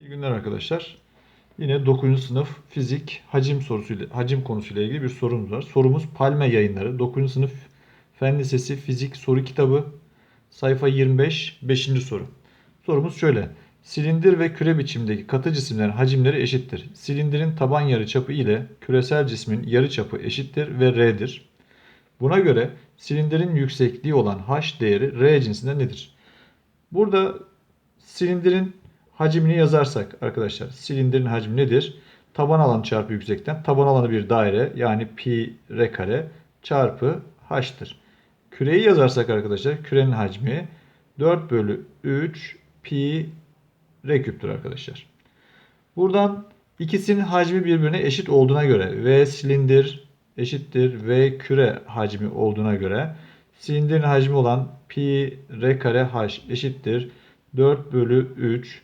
İyi günler arkadaşlar. Yine 9. sınıf fizik hacim sorusuyla hacim konusuyla ilgili bir sorumuz var. Sorumuz Palme Yayınları 9. sınıf Fen Lisesi Fizik Soru Kitabı sayfa 25 5. soru. Sorumuz şöyle. Silindir ve küre biçimdeki katı cisimlerin hacimleri eşittir. Silindirin taban yarıçapı ile küresel cismin yarıçapı eşittir ve r'dir. Buna göre silindirin yüksekliği olan h değeri r cinsinden nedir? Burada silindirin hacmini yazarsak arkadaşlar silindirin hacmi nedir? Taban alan çarpı yüksekten taban alanı bir daire yani pi r kare çarpı h'tır. Küreyi yazarsak arkadaşlar kürenin hacmi 4 bölü 3 pi r küptür arkadaşlar. Buradan ikisinin hacmi birbirine eşit olduğuna göre v silindir eşittir v küre hacmi olduğuna göre silindirin hacmi olan pi r kare h eşittir 4 bölü 3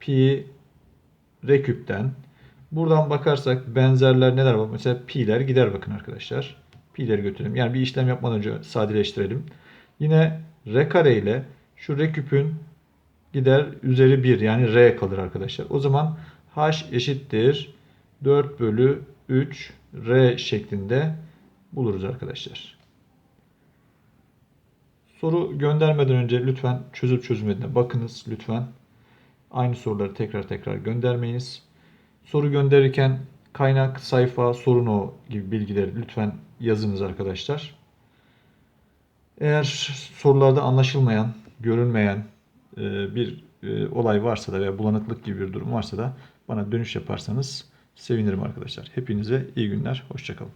pi r küpten. Buradan bakarsak benzerler neler var? Mesela pi'ler gider bakın arkadaşlar. Pi'leri götürelim. Yani bir işlem yapmadan önce sadeleştirelim. Yine r kare ile şu r küpün gider üzeri 1 yani r kalır arkadaşlar. O zaman h eşittir 4 bölü 3 r şeklinde buluruz arkadaşlar. Soru göndermeden önce lütfen çözüp çözmediğine bakınız lütfen. Aynı soruları tekrar tekrar göndermeyiniz. Soru gönderirken kaynak, sayfa, sorun o gibi bilgileri lütfen yazınız arkadaşlar. Eğer sorularda anlaşılmayan, görünmeyen e, bir e, olay varsa da veya bulanıklık gibi bir durum varsa da bana dönüş yaparsanız sevinirim arkadaşlar. Hepinize iyi günler, hoşçakalın.